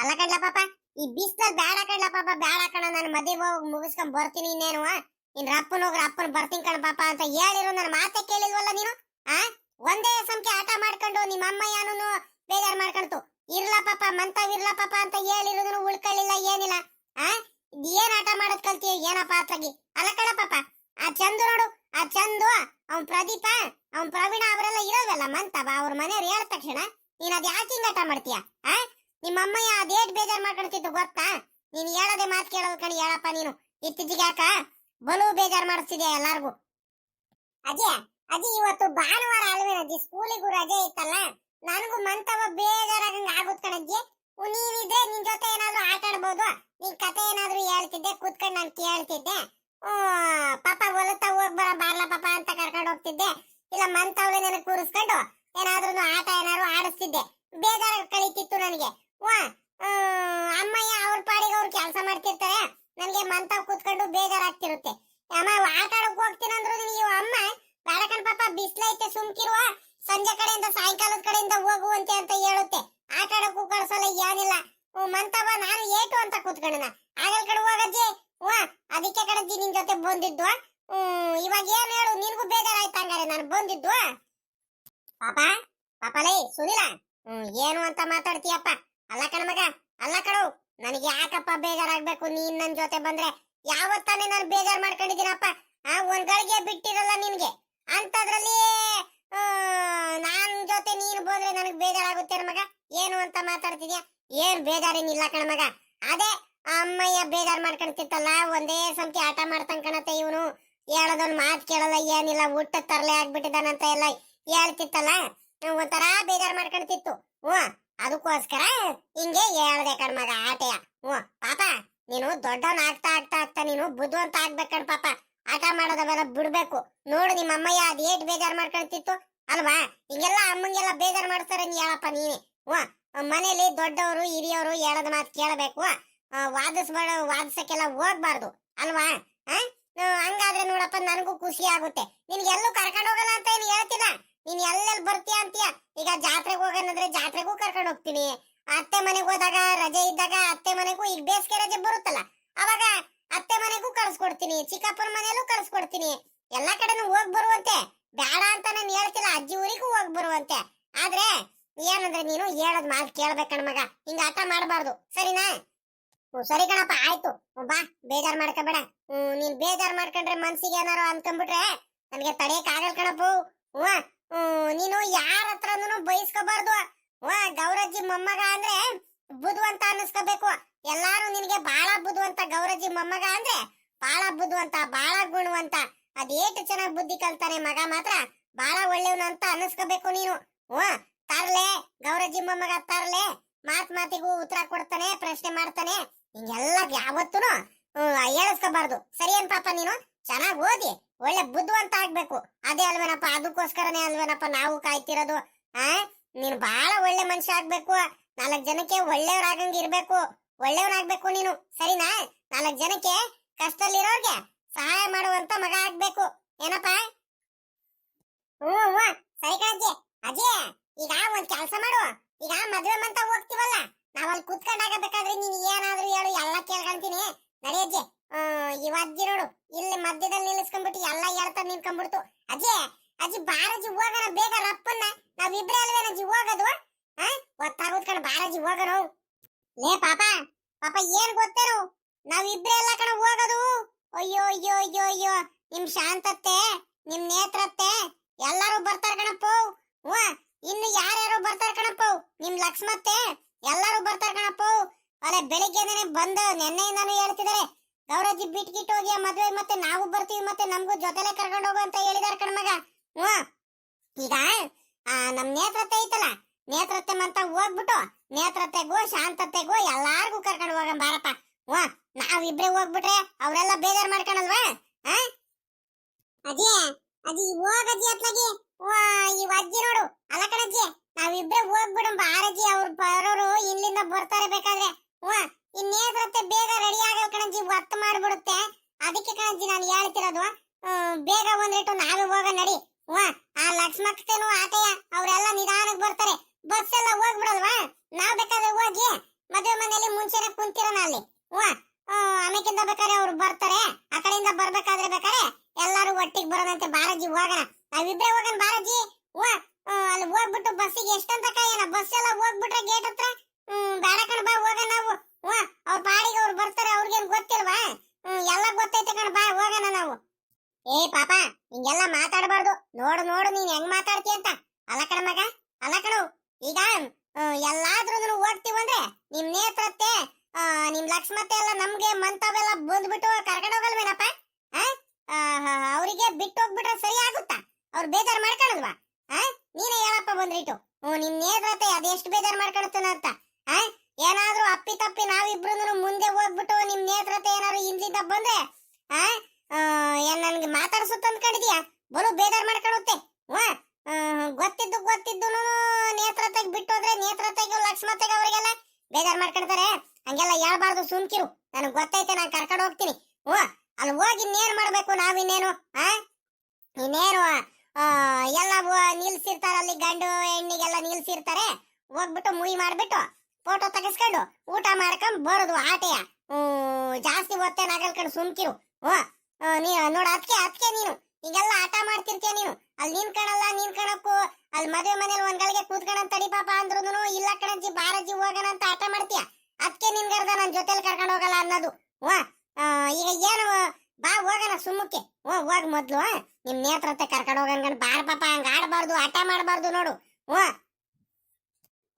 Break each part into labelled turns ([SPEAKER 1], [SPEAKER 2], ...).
[SPEAKER 1] ಅಲ್ಲ ಕಡ್ಲ ಪಾಪ, ಈ ಬಿಸ್ಲ ಬ್ಯಾಡ ಕಡ್ಲ ಪಾಪ ಬ್ಯಾಡ ಕಣ, ನಾನು ಮದುವೆ ಹೋಗಿ ಮುಗಿಸ್ಕೊಂಡ್ ಬರ್ತೀನಿ ಇನ್ನೇನು ಇನ್ ರಪ್ಪನ್ ಹೋಗ್ರ, ಅಪ್ಪನ ಬರ್ತೀನಿ ಕಣ ಪಾಪ ಅಂತ ಹೇಳಿರೋ ನನ್ನ ಮಾತೆ ಕೇಳಿಲ್ವಲ್ಲ ನೀನು, ಆ? ಒಂದೇ ಸಂಖ್ಯೆ ಆಟ ಮಾಡ್ಕೊಂಡು ನಿಮ್ಮ ಅಮ್ಮ ಯಾನು ಬೇಜಾರ್ ಮಾಡ್ಕೊಂತು ಇರ್ಲ ಪಾಪ, ಮಂತಾವ್ ಇರ್ಲ ಪಾಪ ಅಂತ ಹೇಳಿರೋದನ್ನು ಉಳ್ಕೊಳ್ಳಿಲ್ಲ, ಏನಿಲ್ಲ, ಆ? ಏನ್ ಆಟ ಮಾಡೋದ್ ಕಲ್ತೀಯ ಏನಪ್ಪ ಅತ್ತಾಗಿ ಅಲ್ಲ ಕಣ ಪಾಪ, ಆ ಚಂದು ನೋಡು, ಆ ಚಂದು, ಅವ್ನ್ ಪ್ರದೀಪ, ಅವ್ನ್ ಪ್ರವೀಣ ಅವರೆಲ್ಲ ಇರೋದಲ್ಲ ಮಂತವ, ಅವ್ರ ಮನೆಯವ್ರು ಹೇಳ ತಕ್ಷಣ, ನೀನ್ ಅದ್ ಯಾಕೆ ಮಾಡ್ತೀಯಾ ಮಾಡ್ತೀಯ, ಆ? ನಿಮ್ಮ ಅದೇಟ್ ಬೇಜಾರ್ ಮಾಡ್ಕೊಳ್ತಿತ್ತು ಗೊತ್ತಾ? ನೀನ್ ಹೇಳದೆ ಮಾತು ಕೇಳೋದು ಕಣಿ ಹೇಳಪ್ಪ ನೀನು. ಇತ್ತೀಚೆಗೆ ಯಾಕ? ಬಲು ಬೇಜಾರ್ ಮಾಡಿಸ್ತಿದ್ಯಾ ಎಲ್ಲಾರ್ಗು? ಅಜಯ್ ಅಜ್ಜಿ ಇವತ್ತು ಭಾನುವಾರ ಅಲ್ವೇನ? ಅಜ್ಜಿ ಸ್ಕೂಲಿಗೂ ರಜೆ ಇತ್ತಲ್ಲ? ನನಗೂ ಮಂತವ ಬೇಜಾರಾಗಂಗ ಆಗುತ್ ಕಣಜ್ಜಿ ನೀನಿದ್ರೆ ನಿನ್ ಜೊತೆ ಏನಾದ್ರು ಆಟ ಆಡ್ಬೋದು? ನೀನ್ ಕತೆ ಏನಾದ್ರು ಹೇಳ್ತಿದ್ದೆ, ಕೂತ್ಕೊಂಡು ನಾನು ಕೇಳ್ತಿದ್ದೆ. ಪಾಪ ಹೊಲತ್ತ ಹೋಗ್ ಬರ ಬಾರ್ಲ ಪಾಪ ಅಂತ ಕರ್ಕೊಂಡು ಹೋಗ್ತಿದ್ದೆ. ಇಲ್ಲ, ಮಂತವ್ಳೆ ನನಗೆ ಕೂರಿಸ್ಕೊಂಡು ಏನಾದ್ರೂ ಆಟ ಏನಾದ್ರು ಆಡಿಸ್ತಿದ್ದೆ. ಬೇಜಾರ ಕಳೀತಿತ್ತು ನನಗೆ. ವಾ ಅಮ್ಮಯ್ಯ ಅವ್ರ ಪಾಡಿಗೆ ಅವ್ರು ಕೆಲಸ ಮಾಡ್ತಿರ್ತಾರೆ. ನನಗೆ ಮಂತವ್ ಕೂತ್ಕೊಂಡು ಬೇಜಾರಾಗ್ತಿರುತ್ತೆ. ಅಮ್ಮ ಆಟ ಹೋಗ್ತೀನಿ ಅಂದ್ರು ನಿನಗೆ ಅಮ್ಮ? ಬೇಡಕಣ್ ಪಾಪ, ಬಿಸ್ಲೈತೆ ಸುಮ್ಕಿರುವ ಸಂಜೆ ಕಡೆಯಿಂದ, ಸಾಯಂಕಾಲದ ಕಡೆಯಿಂದ ಹೋಗುವಂತೆ ಅಂತ ಹೇಳುತ್ತೆ. ಆಟ ಆಡಕ್ಕೂ ಕಳ್ಸಲ್ಲ, ಏನಿಲ್ಲ. ಮಂತವ, ನಾನು ಏಟು ಅಂತ ಕೂತ್ಕೊಂಡನ. ಆಗಲ್ ಕಡೆ ಹೋಗಜ್ಜಿ ವಾ, ಅದಕ್ಕೆ ಕಡೆ ನಿನ್ ಜೊತೆ ಬಂದಿದ್ದು. ಹ್ಮ್, ಇವಾಗ ಏನ್ ಹೇಳು? ನಿನ್ಗೂ ಬೇಜಾರಾಯ್ತು ಹಂಗಾರೆ ನಾನು ಬಂದಿದ್ದು. ಪಾಪ ಪಾಪ ಲೈ ಸುನಿಲ ಏನು ಅಂತ ಮಾತಾಡ್ತೀಯಪ್ಪ? ಅಲ್ಲ ಕಣ ಮಗ, ಅಲ್ಲ ಕಣು. ನನಗೆ ಯಾಕಪ್ಪ ಬೇಜಾರಾಗ್ಬೇಕು ನೀನ್ ನನ್ ಜೊತೆ ಬಂದ್ರೆ ಯಾವತ್ತಾನೆ ನಾನು ಬೇಜಾರ್ ಮಾಡ್ಕೊಂಡಿದ್ದೀನಪ್ಪ? ಆ, ಒಂದ್ ಗಳಿಗೆ ಬಿಟ್ಟಿರಲ್ಲ ನಿನ್ಗೆ. ಅಂತದ್ರಲ್ಲಿ ನಾನ್ ಜೊತೆ ನೀನು ಹೋದ್ರೆ ನನಗ್ ಬೇಜಾರಾಗುತ್ತೆ ಮಗ? ಏನು ಅಂತ ಮಾತಾಡ್ತಿದ್ಯಾ? ಏನ್ ಬೇಜಾರೇನಿಲ್ಲ ಕಣ ಮಗ. ಅದೇ, ಅಮ್ಮಯ್ಯ ಬೇಜಾರ್ ಮಾಡ್ಕೊಂತಿತ್ತಲ್ಲ, ಒಂದೇ ಸಂತಿ ಆಟ ಮಾಡ್ತಾನ್ ಕಣತ್ತೆ ಇವನು. ಹೇಳೋದೊಂದು ಮಾತು ಕೇಳಲ್ಲ, ಏನಿಲ್ಲ ಊಟ ತರಲೆ ಆಗ್ಬಿಟ್ಟಿದಾನಂತ ಎಲ್ಲ ಹೇಳ್ತಿತ್ತಲ್ಲ? ಒಂಥರ ಬೇಜಾರ್ ಮಾಡ್ಕೊಂತಿತ್ತು. ಹ್ಞೂ ಅದಕ್ಕೋಸ್ಕರ ಹಿಂಗೆ ಹೇಳ್ದೆ ಕಣ್ಮಗ ಆಟೆಯ ಹ್ಞೂ, ಪಾಪ, ನೀನು ದೊಡ್ಡವನ್ ಆಗ್ತಾ ಆಗ್ತಾ ಆಗ್ತಾ ನೀನು ಬುದ್ಧಿವಂತ ಆಗ್ಬೇಕಣ್ ಪಾಪ. ಆಟ ಮಾಡೋದವೆಲ್ಲ ಬಿಡ್ಬೇಕು. ನೋಡು, ನಿಮ್ಮ ಅಮ್ಮಯ್ಯ ಅದ್ ಏಟ್ ಬೇಜಾರ್ ಮಾಡ್ಕೊಳ್ತಿತ್ತು. ಅಲ್ವಾ? ಹಿಂಗೆಲ್ಲ ಅಮ್ಮಂಗೆಲ್ಲ ಬೇಜಾರ್ ಮಾಡ್ತಾರೆ ನೀ ಹೇಳಪ್ಪ ನೀನೆ. ಹ್ಞೂ, ಮನೇಲಿ ದೊಡ್ಡವರು, ಹಿರಿಯವರು ಹೇಳೋದ್ ಮಾತು ಕೇಳಬೇಕು. ವಾದಿಸ್ಬೇಡ ವಾದಿಸಕ್ಕೆಲ್ಲ ಹೋಗ್ಬಾರ್ದು. ಅಲ್ವಾ? ಹಂಗಾದ್ರೆ ನೋಡಪ್ಪ, ನನಗೂ ಖುಷಿ ಆಗುತ್ತೆ. ನಿನ್ಗೆಲ್ಲೂ ಕರ್ಕೊಂಡು ಹೋಗಲ್ಲ ಅಂತ ಏನು ಹೇಳ್ತಿಲ್ಲ? ನೀನ್ ಎಲ್ಲೆಲ್ಲಿ ಬರ್ತೀಯ ಅಂತೀಯ? ಈಗ ಜಾತ್ರೆಗೆ ಹೋಗೋಣಂದ್ರೆ ಜಾತ್ರೆಗೂ ಕರ್ಕೊಂಡು ಹೋಗ್ತೀನಿ. ಅತ್ತೆ ಮನೆಗೆ ಹೋದಾಗ ರಜೆ ಇದ್ದಾಗ ಅತ್ತೆ ಮನೆಗೂ ಈಗ ಬೇಸಿಗೆ ರಜೆ ಬರುತ್ತಲ್ಲ ಅವಾಗ ಅತ್ತೆ ಮನೆಗೂ ಕಳ್ಸ್ಕೊಡ್ತೀನಿ ಚಿಕ್ಕಪ್ಪನ ಮನೆಯಲ್ಲೂ ಕಳ್ಸ್ಕೊಡ್ತೀನಿ ಎಲ್ಲಾ ಕಡೆನೂ ಹೋಗ್ ಬರುವಂತೆ. ಬೇಡ ಅಂತ ನಾನು ಹೇಳ್ತಿಲ್ಲ ಅಜ್ಜಿ ಊರಿಗೂ ಹೋಗ್ ಬರುವಂತೆ. ಆದ್ರೆ ಏನಂದ್ರೆ ನೀನು ಹೇಳದ್ ಮಾತು ಕೇಳ್ಬೇಕಣ್ಣ ಮಗ ಹಿಂಗ ಆಟ ಮಾಡಬಾರ್ದು. ಸರಿನಾ? ಸರಿ ಕಣಪ್ಪ ಆಯ್ತು. ಬಾ ಬೇಜಾರ್ ಮಾಡ್ಕೋಬೇಡ. ಹ್ಮ್ ನೀನ್ ಬೇಜಾರ್ ಮಾಡ್ಕೊಂಡ್ರೆ ಮನ್ಸಿಗೆ ಏನಾರು ಅನ್ಕೊಂಡ್ಬಿಟ್ರೆ ನನಗೆ ತಡೆಯಕ್ ಆಗಲ್ ಕಣಪ್ಪು. ಹ್ಮ್, ನೀನು ಯಾರ ಹತ್ರನು ಬಯಸ್ಕೋಬಾರ್ದು ವಾ ಗೌರಜ್ಜಿ ಮೊಮ್ಮಗ ಅಂದ್ರೆ ಬುದ್ಧಿವಂತ ಅನ್ನಿಸ್ಕೋಬೇಕು. ಎಲ್ಲಾರು ನಿನಗೆ ಬಾಳ ಬುದ್ಧವಂತ ಗೌರಜ್ಜಿ ಮೊಮ್ಮಗ ಅಂದ್ರೆ ಬಾಳ ಬುದ್ಧವಂತ ಬಾಳ ಗುಣವಂತ. ಅದೇಟು ಚೆನ್ನಾಗಿ ಬುದ್ಧಿ ಕಲ್ತಾನೆ ಮಗ ಮಾತ್ರ, ಬಾಳ ಒಳ್ಳೆಯವನು ಅಂತ ಅನ್ನಿಸ್ಕೋಬೇಕು ನೀನು. ಓ ತರ್ಲೆ, ಗೌರಜ್ಜಿ ಮೊಮ್ಮಗ ತರ್ಲೆ. ಮಾತ್ ಮಾತಿಗೂ ಉತ್ತರ ಕೊಡ್ತಾನೆ, ಪ್ರಶ್ನೆ ಮಾಡ್ತಾನೆ. ಹಿಂಗೆಲ್ಲ ಯಾವತ್ತೂ ಹೇಳಿಸ್ಕೋಬಾರ್ದು. ಸರಿ ಏನ್ ಪಾಪ ನೀನು, ಚೆನ್ನಾಗಿ ಓದಿ. ಒಳ್ಳೆ ಬುದ್ಧಿವಂತ ಆಗ್ಬೇಕು. ಅದೇ ಅಲ್ವೇನಪ್ಪ, ಅದಕ್ಕೋಸ್ಕರನೇ ಅಲ್ವೇನಪ್ಪ ನಾವು ಕಾಯ್ತಿರೋದು? ಆ? ನೀನು ಬಹಳ ಒಳ್ಳೆ ಮನುಷ್ಯ ಆಗ್ಬೇಕು. ನಾಲ್ಕು ಜನಕ್ಕೆ ಒಳ್ಳೆಯವರಾಗಂಗ್ ಇರ್ಬೇಕು. ಒಳ್ಳೆಯವನಾಗ್ಬೇಕು ನೀನು, ಸರಿನಾ? ನಾಲ್ಕು ಜನಕ್ಕೆ ಕಷ್ಟದಲ್ಲಿರೋರ್ಗೆ ಸಹಾಯ ಮಾಡುವಂತ ಮಗ ಆಗ್ಬೇಕು. ಏನಪ್ಪ? ಹ್ಮ್ ಹ್ಞೂ ಸರಿ ಕಾಜಿ ಅಜ್ಜಿ ಈಗ ಒಂದ್ ಕೆಲಸ ಮಾಡು. ಈಗ ಮದ್ವೆ ಮಂತ ಹೋಗ್ತೀವಲ್ಲ ನಾವ್ ಅಲ್ಲಿ ಕುತ್ಕೊಂಡಾಗ ಬೇಕಾದ್ರೆ ನೀನ್ ಏನಾದ್ರು ಹೇಳು, ಎಲ್ಲ ಕೇಳ್ಕೊಂತೀನಿ. ನಡಿಯಜ್ಜಿ ಈ ಅಜ್ಜಿ ನೋಡು. ಇಲ್ಲಿ ಮಧ್ಯದಲ್ಲಿ ನಿಲ್ಲಿಸ್ಕೊಂಡ್ಬಿಟ್ಟು ಎಲ್ಲ ಹೇಳ್ತಾ ನಿಂತ್ಕೊಂಡ್ಬಿಡ್ತು. ಅಜ್ಜಿ ಅಜ್ಜಿ ಬಾರಜ್ಜಿ ಹೋಗೋಣ, ಬೇಗ ರಪ್ಪನ್ನ. ನಾವಿಬ್ರೇ ಅಲ್ವೇನಜ್ಜಿ ಹೋಗೋದು? ಹಾ ಗೊತ್ತಾಗೋದ್ ಕಣ ಬಾರಜ್ಜಿ ಹೋಗೋಣ ಲೇ ಪಾಪ ಪಾಪ ಏನ್ ಗೊತ್ತೇನು ನಾವಿಬ್ರೇ ಎಲ್ಲ ಕಣ ಹೋಗೋದು. ಅಯ್ಯೋ ಅಯ್ಯೋ ಅಯ್ಯೋ ಅಯ್ಯೋ. ನಿಮ್ ಶಾಂತತ್ತೆ, ನಿಮ್ ನೇತ್ರತ್ತೆ, ಎಲ್ಲಾರು ಬರ್ತಾರ ಕಣಪ್ಪ. ಹ್ಞೂ ಇನ್ನು ಯಾರ್ಯಾರು ಬರ್ತಾರ ಕಣಪ್ಪ. ನಿಮ್ ಲಕ್ಷ್ಮತ್ತೆ, ಎಲ್ಲಾರು ಬರ್ತಾರ ಕಣಪ್ಪ. ಅಲ್ಲ ಬೆಳಿಗ್ಗೆನೆ ಬಂದು ನಿನ್ನೆಯಿಂದಾನು ಹೇಳ್ತಿದಾರೆ. ಗೌರಜ್ಜಿ ಗಿಟ್ ಹೋಗಿ ಮದ್ವೆ ಮತ್ತೆ ನಾವು ಬರ್ತೀವಿ ಮತ್ತೆ ನಮಗೂ ಜೊತೆಲೆ ಕರ್ಕೊಂಡು ಹೋಗು ಅಂತ ಹೇಳಿದಾರೆ ಕಣ್ಮಗ ಹ್ಞೂ. ಈಗ ನಮ್ಮ ನಮ್ ನೇತ್ರತೆ ಐತಲ್ಲ ನೇತ್ರತೆ ಮಂತ ಹೋಗ್ಬಿಟ್ಟು ನೇತ್ರತೆಗೂ ಶಾಂತತೆಗೂ ಎಲ್ಲಾರ್ಗೂ ಕರ್ಕೊಂಡು ಹೋಗಂ ಬಾರಪ್ಪ. ಹ್ಞೂ. ನಾವಿಬ್ರೆ ಹೋಗ್ಬಿಟ್ರೆ ಅವರೆಲ್ಲ ಬೇಜಾರ್ ಮಾಡ್ಕೊಳಲ್ವಾ ಅಜ್ಜಿ ಅಜ್ಜಿ ಹೋಗಜ್ಜಿ ಅತ್ಲಾಗಿ. ಈ ಅಜ್ಜಿ ನೋಡು. ಅಲ್ಲ ಕಣಜ್ಜಿ, ನಾವಿಬ್ರೆ ಹೋಗ್ಬಿಡಂ ಬಾರಜ್ಜಿ. ಅವ್ರು ಬರೋರು ಇಲ್ಲಿಂದ ಬರ್ತಾರೆ ಬೇಕಾದ್ರೆ. ಹ್ಞೂ. ನೇತ್ರತೆ ಬೇಗ ರೆಡಿ ಕಣಜ್ಜಿ ಮಾಡ್ಬಿಡುತ್ತೆ? ಅದಕ್ಕೆ ಕಣಜ್ಜಿ ನಾನು ಹೇಳ್ತಿರೋದು ಬೇಗ ರೇಟು ನಾವೇ ಹೋಗ ನಡಿ. ಆ ಲಕ್ಷ್ಮಕ್ಕೇನು ಆಟಯ್ಯ ಅವರೆಲ್ಲ ನಿಧಾನಕ್ಕೆ ಬರ್ತಾರೆ. ಬಸ್ ಎಲ್ಲ ಹೋಗ್ಬಿಡಲ್ವಾ? ನಾವ್ ಬೇಕಾದ್ರೆ ಹೋಗಿ, ಮದುವೆ ಮನೆಯಲ್ಲಿ ಮುಂಚೆನೆ ಕುಂತಿರೋಣ ಅಲ್ಲಿ. ಆಮೇಕಿಂದ ಬೇಕಾದ್ರೆ ಅವ್ರು ಬರ್ತಾರೆ. ಆ ಕಡೆಯಿಂದ ಬರ್ಬೇಕಾದ್ರೆ ಬೇಕಾದ್ರೆ ಎಲ್ಲಾರು ಒಟ್ಟಿಗೆ ಬರೋದಂತೆ ಬಾರಾಜಿ ಹೋಗೋಣ. ನಾವಿಬ್ರೆ ಹೋಗೋಣ ಬಾರಾಜಿ ಅಲ್ಲಿ ಹೋಗ್ಬಿಟ್ಟು ಬಸ್ಸಿಗೆ ಎಷ್ಟಂತ ಕಾಯೋಣ ಬಸ್ ಎಲ್ಲ ಹೋಗ್ಬಿಟ್ರೆ ಗೇಟ್ ಹತ್ರ ಬೇಡ ಕಣ ಬಾ, ಹೋಗೋಣ ನಾವು. ಅವ್ರ ಪಾಡಿಗೆ ಅವ್ರು ಬರ್ತಾರೆ, ಅವ್ರಿಗೇನು ಗೊತ್ತಿಲ್ವಾ? ಎಲ್ಲ ಗೊತ್ತೈತೆ ಕಣ, ಬಾ, ಹೋಗೋಣ ನಾವು. ಏ, ಪಾಪ, ಹಿಂಗೆಲ್ಲ ಮಾತಾಡಬಾರ್ದು. ನೋಡು ನೋಡು, ನೀನ್ ಹೆಂಗ್ ಮಾತಾಡ್ತೀಯ ಅಂತ. ಅಲ್ಲ ಕಣ ಮಗ, ಅಲ್ಲ ಕಣು. ಈಗ ಎಲ್ಲಾದ್ರೂ ಹೋಗ್ತೀವಂದ್ರೆ ನಿಮ್ ನೇತ್ರತ್ತೆ ನಿಮ್ ಲಕ್ಷ್ಮತ್ತೆ ಎಲ್ಲ ನಮ್ಗೆ ಮಂತವೆಲ್ಲ ಬಂದ್ಬಿಟ್ಟು ಕರ್ಕೊಂಡು ಹೋಗಲ್ವೇನಪ್ಪ? ಅವ್ರಿಗೆ ಬಿಟ್ಟು ಹೋಗ್ಬಿಟ್ರೆ ಸರಿ ಆಗುತ್ತಾ? ಅವ್ರು ಬೇಜಾರ್ ಮಾಡ್ಕೊಳಲ್ವಾ? ನೀನೇ ಹೇಳಪ್ಪ ಬಂದ್ರಿಟ್ಟು ನಿಮ್ ನೇತ್ರತೆ ಅದೆಷ್ಟು ಬೇಜಾರ್ ಮಾಡ್ಕೊಳತ್ತನ ಅಂತ. ಏನಾದ್ರೂ ಅಪ್ಪಿ ತಪ್ಪಿ ನಾವಿಬ್ರು ಮುಂದೆ ಹೋಗ್ಬಿಟ್ಟು ನಿಮ್ ನೇತ್ರತೆ ಏನಾದ್ರು ಹಿಂದಿಂದ ಬಂದ್ರೆ, ಆ? ಏನ್ ನನ್ಗೆ ಮಾತಾಡ್ಸುತ್ತ ಅಂದ್ಕೊಂಡಿದ್ಯಾ? ಬಲು ಬೇಜಾರ್ ಮಾಡ್ಕೊಳುತ್ತೆ. ವಾ ಗೊತ್ತಿದ್ದು ಗೊತ್ತಿದ್ದು ನೇತ್ರತೆಗ್ ಬಿಟ್ಟೋದ್ರೆ ನೇತ್ರತೆಗೆ ಲಕ್ಷ್ಮತೆಗೆ ಅವರಿಗೆಲ್ಲ ಬೇಜಾರ್ ಮಾಡ್ಕೊಳ್ತಾರೆ. ಹಂಗೆಲ್ಲ ಹೇಳ್ಬಾರ್ದು ಸುಮ್ಕಿರು. ನನಗೆ ಗೊತ್ತೈತೆ, ನಾನು ಕರ್ಕೊಂಡು ಹೋಗ್ತೀನಿ. ಹ್ಞೂ ಅಲ್ಲಿ ಹೋಗಿ ಇನ್ನೇನ್ ಮಾಡ್ಬೇಕು ನಾವಿನ್ನೇನು ಆ? ಇನ್ನೇನು ಎಲ್ಲ ನಿಲ್ಸಿರ್ತಾರೆ ಅಲ್ಲಿ ಗಂಡು ಹೆಣ್ಣಿಗೆಲ್ಲ ನಿಲ್ಸಿರ್ತಾರೆ. ಹೋಗ್ಬಿಟ್ಟು ಮುಯಿ ಮಾಡ್ಬಿಟ್ಟು ಫೋಟೋ ತೆಗೆಸ್ಕೊಂಡು ಊಟ ಮಾಡ್ಕೊಂಡ್ ಬರೋದು ಆಟೆಯ. ಜಾಸ್ತಿ ಒತ್ತೆ ಆಗಲ್ಕೊಂಡು ಸುಮ್ಕಿರು. ಓ ನೀ, ನೋಡ ಅದಕ್ಕೆ ಅದಕ್ಕೆ ನೀನು. ಈಗೆಲ್ಲ ಆಟ ಮಾಡ್ತಿರ್ತೀಯ ನೀನು. ಅಲ್ಲಿ ನಿನ್ ಕಣಲ್ಲ, ನೀನ್ ಕಣಕ್ಕು. ಅಲ್ಲಿ ಮದುವೆ ಮನೇಲಿ ಒಂದ್ ಗಳಿಗೆ ಕೂತ್ಕೊಂಡ್ ತಡಿ ಪಾಪ ಅಂದ್ರೂ ಇಲ್ಲ ಕಣಜ್ಜಿ, ಬಾರಜ್ಜಿ ಹೋಗೋಣ ಅಂತ ಆಟ ಮಾಡ್ತೀಯ. ಅದಕ್ಕೆ ನಿನ್ಗರ್ದ ನನ್ ಜೊತೆಲಿ ಕರ್ಕೊಂಡು ಹೋಗಲ್ಲ ಅನ್ನೋದು. ವಾ ಈಗ ಏನು? ಬಾ, ಹೋಗೋಣ ಸುಮ್ಮಕ್ಕೆ. ಓ, ಹೋಗ್ ಮೊದ್ಲು? ನಿಮ್ ನೇತ್ರತೆ ಕರ್ಕೊಂಡು ಹೋಗೋಣ ಬಾರ ಪಾಪ, ಹಂಗ ಆಡಬಾರ್ದು, ಆಟ ಮಾಡಬಾರ್ದು ನೋಡು. ಹ್ಞೂ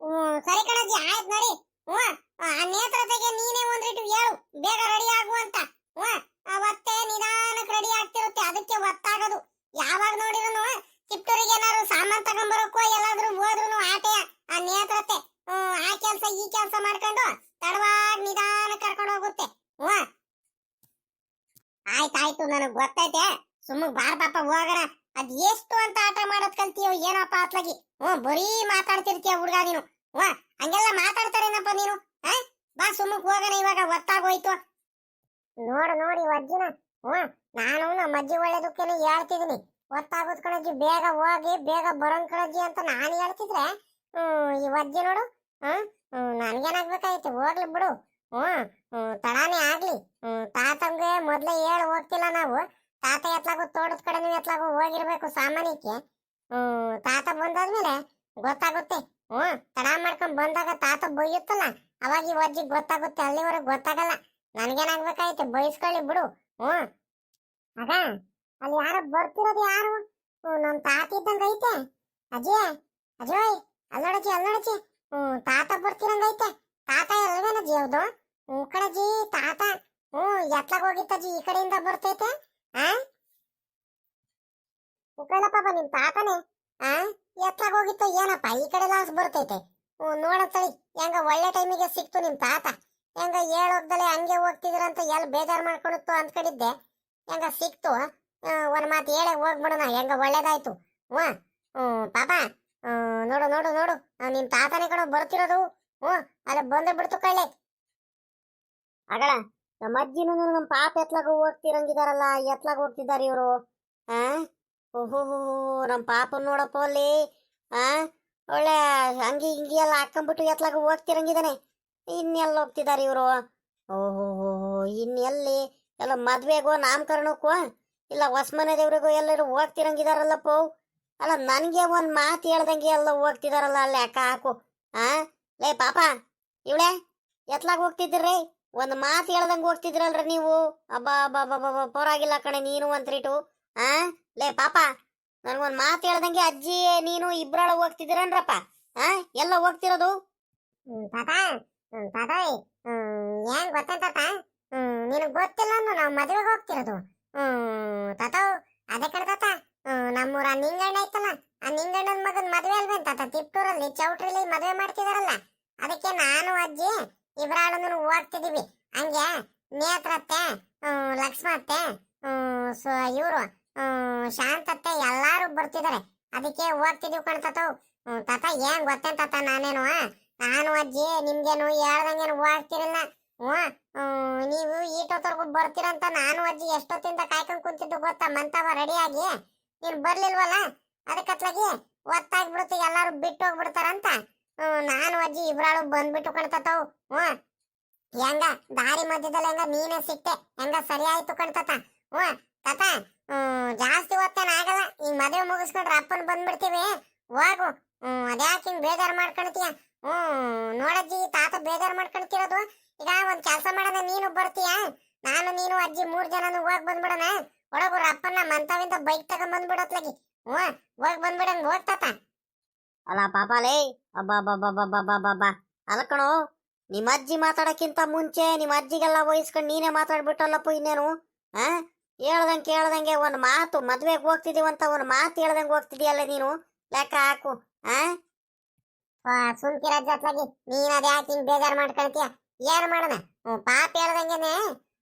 [SPEAKER 1] ಹ್ಮ್ ಸರಿ ಕಣಜ್ಜಿ ಆಯ್ತು ನೋಡಿ. ಹ್ಞೂ ಆ ನೇತ್ರತೆಗೆ ನೀನೇ ಒಂದ್ರಿಟ್ಟು ಹೇಳು ಬೇಗ ರೆಡಿ ಆಗು ಅಂತ. ಹ್ಞೂ ಅವತ್ತೇ ನಿಧಾನಕ್ಕೆ ರೆಡಿ ಆಗ್ತಿರುತ್ತೆ ಅದಕ್ಕೆ ಒತ್ತಾಗೋದು. ಯಾವಾಗ ನೋಡಿದ್ರು ಚಿಪ್ಟೂರಿಗೆ ಏನಾದ್ರು ಸಾಮಾನ್ ತಗೊಂಬರಕ್ಕೋ ಎಲ್ಲಾದ್ರೂ ಹೋದ್ರು ಆಟೆಯ ಆ ನೇತ್ರತೆ. ಹ್ಮ್, ಆ ಕೆಲಸ ಈ ಕೆಲಸ ಮಾಡ್ಕೊಂಡು ತಡವಾಗಿ ನಿಧಾನ ಕರ್ಕೊಂಡು ಹೋಗುತ್ತೆ. ಹ್ಮ್ ಆಯ್ತಾಯ್ತು ನನಗ್ ಗೊತ್ತೈತೆ. ಸುಮ್ಮಗ್ ಬಾರ್ ಪಾಪ ಹೋಗೋಣ. ಅದ್ ಎಷ್ಟು ಅಂತ ಆಟ ಮಾಡೋದ್ ಕಲ್ತೀಯೋ ಏನಪ್ಪ ಅತ್ಲಾಗಿ. ಹ್ಮ್ ಬರೀ ಮಾತಾಡ್ತಿರ್ತೀಯ ಹುಡ್ಗ ನೀನು. ಹ್ಮ್ ಹಂಗೆಲ್ಲ ಮಾತಾಡ್ತಾರೇನಪ್ಪ ನೀನು? ಬಾ ಸುಮ್ಮಕ್ ಹೋಗೋಣ ಇವಾಗ, ಒತ್ತಾಗೋಯ್ತು. ನೋಡು, ನೋಡಿ ಅಜ್ಜಿನ ಹ್ಮ್ ನಾನು ನಮ್ಮ ಅಜ್ಜಿ ಒಳ್ಳೇದಕ್ಕೇನೆ ಹೇಳ್ತಿದೀನಿ ಒತ್ತಾಗೋದ್ ಕಣಜ್ಜಿ, ಬೇಗ ಹೋಗಿ, ಬೇಗ ಬರೋನ್ ಕಣಜ್ಜಿ ಅಂತ ನಾನು ಹೇಳ್ತಿದ್ರೆ ಈ ಅಜ್ಜಿ ನೋಡು. ಹ್ಮ್ ನನ್ಗೇನಾಗ್ಬೇಕಾಯ್ತು? ಹೋಗ್ಲಿ ಬಿಡು. ಹ್ಮ್ ತಡಾನೇ ಆಗ್ಲಿ. ತಾತಂಗೆ ಮೊದ್ಲೇ ಹೇಳಿ ಹೋಗ್ತಿಲ್ಲ ನಾವು. ತಾತ ಎತ್ಲಾಗು ತೋಟದ ಕಡೆನೂ ಎತ್ಲಾಗು ಹೋಗಿರ್ಬೇಕು ಸಾಮಾನ್ಯಕ್ಕೆ. ತಾತ ಬಂದಾದ್ಮೇಲೆ ಗೊತ್ತಾಗುತ್ತೆ. ಹ್ಮ್ ತಡ ಮಾಡ್ಕೊಂಡ್ ಬಂದಾಗ ತಾತ ಬೈಯುತ್ತಲ್ಲ, ಅವಾಗ ಈ ಅಜ್ಜಿ ಗೊತ್ತಾಗುತ್ತೆ, ಅಲ್ಲಿವರೆಗೆ ಗೊತ್ತಾಗಲ್ಲ. ನನ್ಗೇನಾಗ್ಬೇಕಾಯ್ತು, ಬೈಸ್ಕೊಳ್ಳಿ ಬಿಡು. ಹ್ಮ್ ಅದ ಅಲ್ಲಿ ಯಾರು ಬರ್ತಿರೋದು ಯಾರು? ಹ್ಮ್ ನಮ್ ತಾತ ಇದ್ದಂಗೈತೆ ಐತೆ. ಅಜಯ್ ಅಜಯ್ ಅಲ್ಲಡಜಿ ಅಲ್ಲಡಜಿ ತಾತ ಬರ್ತಿರಂಗೈತೆ ತಾತ ಎಲ್ವೇನಜ್ಜಿ ಹೌದು ಹ್ಮ್ ಕಣಜಿ ತಾತ. ಹ್ಮ್ ಎತ್ಲಾಗ ಹೋಗಿತ್ತಜ್ಜಿ ಈ ಕಡೆಯಿಂದ ಬರ್ತೈತೆ. ಆ? ಉಕ್ಕಳಪ್ಪ ನಿಮ್ ತಾತನೇ. ಆ? ಎತ್ಲಾಗ ಹೋಗಿತ್ತು ಏನಪ್ಪ? ಈ ಕಡೆ ಲಾಸ್ ಬರ್ತೈತೆ. ಹ್ಮ್ ತಳಿ ಹೆಂಗ ಒಳ್ಳೆ ಟೈಮಿಗೆ ಸಿಕ್ತು ನಿಮ್ ತಾತ. ಹೆಂಗ ಹೇಳೋಗ್ದಲೆ ಹಂಗೆ ಹೋಗ್ತಿದ್ರಂತ ಎಲ್ಲಿ ಬೇಜಾರ್ ಮಾಡ್ಕೊಳುತ್ತೋ ಅಂದ್ಕೊಂಡಿದ್ದೆ ಹೆಂಗ ಸಿಕ್ತು ಒಂದ್ ಮಾತು ಹೇಳೇ ಹೋಗ್ಬಿಡೋಣ. ಹೆಂಗ ಒಳ್ಳೇದಾಯ್ತು. ಹ್ಞೂ ಪಾಪ ನೋಡು ನೋಡು ನೋಡು. ನಿಮ್ ತಾತನೇ ಕಡೆ ಬರ್ತಿರೋದು. ಹ್ಮ್ ಅಲ್ಲಿ ಬಂದು ಬಿಡ್ತು ಕಳ್ಳೆ ಅಗಳ, ನಮ್ಮ ಅಜ್ಜಿನೂ ನಮ್ಮ ಪಾಪ ಎತ್ಲಾಗ ಹೋಗ್ತಿರಂಗಿದಾರಲ್ಲ, ಎತ್ಲಾಗ ಹೋಗ್ತಿದ್ದಾರೆ ಇವರು. ಆ? ಓಹೋ ನಮ್ಮ ಪಾಪ ನೋಡಪ್ಪ ಅಲ್ಲಿ. ಆ, ಒಳ್ಳೆ ಹಂಗೆ ಹಿಂಗೆ ಎಲ್ಲ ಹಾಕೊಂಡ್ಬಿಟ್ಟು ಎತ್ಲಾಗ ಹೋಗ್ತಿರಂಗಿದಾನೆ. ಇನ್ನೆಲ್ಲ ಹೋಗ್ತಿದ್ದಾರೆ ಇವರು? ಓಹೋ ಇನ್ನೆಲ್ಲಿ? ಎಲ್ಲ ಮದುವೆಗೋ, ನಾಮಕರಣಕ್ಕೋ? ಇಲ್ಲ ಹೊಸ್ಮನೆ ದೇವ್ರಿಗೋ ಎಲ್ಲರೂ ಹೋಗ್ತಿರಂಗಿದಾರಲ್ಲಪ್ಪ ಅಲ್ಲ, ನನಗೆ ಒಂದು ಮಾತು ಹೇಳ್ದಂಗೆ ಎಲ್ಲ ಹೋಗ್ತಿದಾರಲ್ಲ ಅಲ್ಲಿ ಅಕ್ಕ ಹಾಕು. ಆ, ಲೇ ಪಾಪ, ಇವಳೆ, ಎತ್ಲಾಗ ಹೋಗ್ತಿದ್ರಿ ಒಂದು ಮಾತು ಹೇಳ್ದಂಗೆ ಹೋಗ್ತಿದ್ರಲ್ರಿ ನೀವು? ಅಬ್ಬಾ ಅಬ್ಬಾ ಅಬ್ಬಾ ಕಣೆ, ನೀನು ಅಂತ್ರಿಟು ಆ? ಲೇ ಪಾಪ, ನನ್ಗೊಂದು ಮಾತು ಹೇಳ್ದಂಗೆ ಅಜ್ಜಿ, ನೀನು ಇಬ್ರಾಳ ಹೋಗ್ತಿದ್ದೀರನ್ರಪ್ಪ? ಆ, ಎಲ್ಲ ಹೋಗ್ತಿರೋದು? ತಾತ ಹ್ಮ್ ಏನ್ ಗೊತ್ತಂತಪ್ಪ ತಾತ ನಿನಗೆ ಗೊತ್ತಿಲ್ಲ ಅಂದ್ರೆ ನಾವು ಮದುವೆಗೆ ಹೋಗ್ತಿರೋದು. ಹ್ಮ್, ತಾತ, ಅದೇ ಕಣ ತಾತ. ನಮ್ಮೂರ ನಿಂಗಣ್ಣ ಐತಲ್ಲ ಆ ನಿಂಗಣ್ಣನ ಮಗನ ಮದುವೆ ಅಲ್ವೇನ್ ತಾತ ತಿಪ್ಟೂರಲ್ಲಿ, ಚೌಟ್ರಿಲಿ ಮದುವೆ ಮಾಡ್ತಿದಾರಲ್ಲ. ಅದಕ್ಕೆ ನಾನು, ಅಜ್ಜಿ ಇಬ್ರಾಳನ್ನು ಹೋಗ್ತಿದೀವಿ. ಹಂಗೆ ನೇತ್ರತ್ತೆ ಲಕ್ಷ್ಮತ್ತೆ ಇವರು ಶಾಂತತ್ತೆ ಎಲ್ಲಾರು ಬರ್ತಿದ್ದಾರೆ ಅದಕ್ಕೆ ಓದ್ತಿದೀವಿ ಕಣ್ತಾತವ್ ತಾತ. ಏನ್ ಗೊತ್ತೇನ್ ತಾತ ನಾನೇನು ನಾನು ಅಜ್ಜಿ, ನಿಮ್ಗೇನು ಹೇಳ್ದಂಗೇನು ಹೋಗ್ತಿರಲ್ಲ ಹ್ಮ್ ನೀವು ಈಟೊತ್ತರ್ಗು ಬರ್ತೀರಂತ ನಾನು ಅಜ್ಜಿ ಎಷ್ಟೊತ್ತಿಂದ ಕಾಯ್ಕೊಂಡ್ ಕುಂತಿದ್ದು ಗೊತ್ತಾ? ಮಂತವ ರೆಡಿಯಾಗಿ ನೀನ್ ಬರ್ಲಿಲ್ವಲ್ಲ? ಅದಕ್ಕತ್ಲಾಗಿ ಒತ್ತಾಗ್ಬಿಡುತ್ತೆ, ಎಲ್ಲಾರು ಬಿಟ್ಟು ಹೋಗ್ಬಿಡ್ತಾರಂತ ನಾನು ಅಜ್ಜಿ ಇಬ್ರಾಳು ಬಂದ್ಬಿಟ್ಟು ಕಣ್ತತಾವು ಹ್ಮ್. ಹೆಂಗ, ದಾರಿ ಮಧ್ಯದಲ್ಲಿ ಹೆಂಗ ನೀನೇ ಸಿಕ್ತೆ? ಹೆಂಗ ಸರಿ ಆಯ್ತು ಕಣ್ತತ ಹ್ಮ್, ತಾತ ಜಾಸ್ತಿ ಆಗಲ್ಲ. ಈ ಮದುವೆ ಮುಗಿಸ್ಕೊಂಡ್ರೆ ಅಪ್ಪನ್ ಬಂದ್ಬಿಡ್ತೀವಿ. ಹೋಗು. ಹ್ಮ್, ಅದ್ಯಾಕೆ ಹಿಂಗ್ ಬೇಜಾರ್ ಮಾಡ್ಕೊಳ್ತೀಯ? ಹ್ಮ್ ನೋಡಜ್ಜಿ ತಾತ ಬೇಜಾರ್ ಮಾಡ್ಕೊಳ್ತಿರೋದು. ಈಗ ಒಂದ್ ಕೆಲಸ ಮಾಡೋಣ, ನೀನು ಬರ್ತೀಯ? ನಾನು, ನೀನು, ಅಜ್ಜಿ ಮೂರ್ ಜನನು ಹೋಗ್ ಬಂದ್ಬಿಡೋಣ. ಒಳಗು ಅಪ್ಪನ ಮಂತವಿಂದ ಬೈಕ್ ತಗೊಂಡ್ ಬಂದ್ಬಿಡತ್ಲಾಗಿ ಹ್ಮ್, ಹೋಗ್ ಬಂದ್ಬಿಡಂಗ್ ಹೋಗ್ತಾತ
[SPEAKER 2] ಅಲ್ಲ, ಪಾಪಾಲೇ. ಅಬ್ಬಾ ಅಲ್ಲ ಕಣೋ ನಿಮ್ಮ ಅಜ್ಜಿ ಮಾತಾಡಕ್ಕಿಂತ ಮುಂಚೆ ನಿಮ್ಮ ಅಜ್ಜಿಗೆಲ್ಲ ವಹಿಸ್ಕೊಂಡು ನೀನೇ ಮಾತಾಡ್ಬಿಟ್ಟಲ್ಲಪ್ಪ ಇನ್ನೇನು? ಆ ಹೇಳ್ದಂಗೆ ಕೇಳ್ದಂಗೆ ಒಂದು ಮಾತು ಮದ್ವೆಗೆ ಹೋಗ್ತಿದೀವಂತ ಒಂದು ಮಾತು ಹೇಳ್ದಂಗೆ ಹೋಗ್ತಿದೀಯಲ್ಲ ನೀನು? ಲೆಕ್ಕ ಹಾಕು, ಆ?
[SPEAKER 1] ಸುಮ್ಕಿರ ಜೊತೆಗೆ ನೀನ್ ಅದ ಯಾಕೆ ಹಿಂಗ್ ಬೇಜಾರು ಮಾಡ್ಕೊಳ್ತೀಯ? ಏನು ಮಾಡೋಣ ಪಾಪ ಹೇಳ್ದಂಗೆನೆ.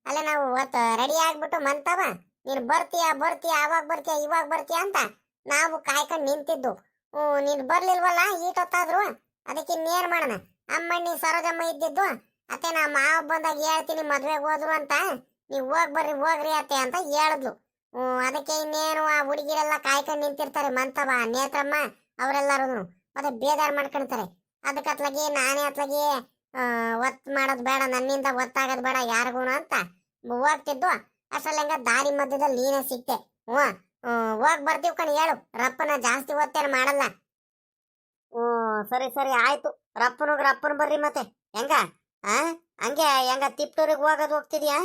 [SPEAKER 1] ಅಲ್ಲೇ ನಾವು ಒತ್ತು ರೆಡಿ ಆಗ್ಬಿಟ್ಟು ಮಂತವ. ನೀನು ಬರ್ತೀಯ ಬರ್ತೀಯ ಅವಾಗ ಬರ್ತೀಯ, ಇವಾಗ ಬರ್ತೀಯ ಅಂತ ನಾವು ಕಾಯ್ಕೊಂಡು ನಿಂತಿದ್ದು. ಹ್ಞೂ ನೀನು ಬರ್ಲಿಲ್ವಲ್ಲ ಈಟೊತ್ತಾದ್ರು ಅದಕ್ಕೆ ಇನ್ನೇನು ಮಾಡೋಣ ಅಮ್ಮಣ್ಣಿ ಸರೋಜಮ್ಮ ಇದ್ದಿದ್ದು. ಅತ್ತೆ ನಾ ಮಾವ ಬಂದಾಗ ಹೇಳ್ತೀನಿ ಮದ್ವೆಗೆ ಹೋದ್ರು ಅಂತ. ನೀವ್ ಹೋಗಿ ಬರ್ರಿ, ಹೋಗ್ರಿ ಅತ್ತೆ ಅಂತ ಹೇಳಿದ್ಲು. ಅದಕ್ಕೆ ಇನ್ನೇನು ಆ ಹುಡುಗಿರೆಲ್ಲ ಕಾಯ್ಕೊಂಡು ನಿಂತಿರ್ತಾರೆ, ಮಂತವ, ನೇತ್ರಮ್ಮ ಅವರೆಲ್ಲರೂ ಮತ್ತೆ ಬೇಜಾರ್ ಮಾಡ್ಕೊಳ್ತಾರೆ ಅದಕ್ಕೆ ಅತ್ಲಾಗಿ, ನಾನೇ ಅತ್ಲಾಗಿ ಒತ್ತು ಮಾಡೋದು ಬೇಡ, ನನ್ನಿಂದ ಒತ್ತಾಗೋದು ಬೇಡ, ಯಾರಿಗೂ ಅಂತ ಹೋಗ್ತಿದ್ದು ಅಷ್ಟರಲ್ಲಿ ಹಂಗ ದಾರಿ ಮಧ್ಯದಲ್ಲಿ ನೀನೇ ಸಿಕ್ತೆ. ಹ್ಞೂ ಹೋಗ್ ಬರ್ತೀವಿ ಕಣ್ ಹೇಳು. ರಪ್ಪನ ಜಾಸ್ತಿ ಒತ್ತೇನು ಮಾಡಲ್ಲ.
[SPEAKER 2] ಹ್ಞೂ ಸರಿ ಸರಿ, ಆಯ್ತು. ರಪ್ಪನಿಗೆ ರಪ್ಪನ ಬರ್ರಿ ಮತ್ತೆ. ಹೆಂಗ? ಹಂಗೆ, ಹೆಂಗ ತಿಪ್ಟೂರಿಗೆ ಹೋಗೋದು ಹೋಗ್ತಿದ್ಯಾ?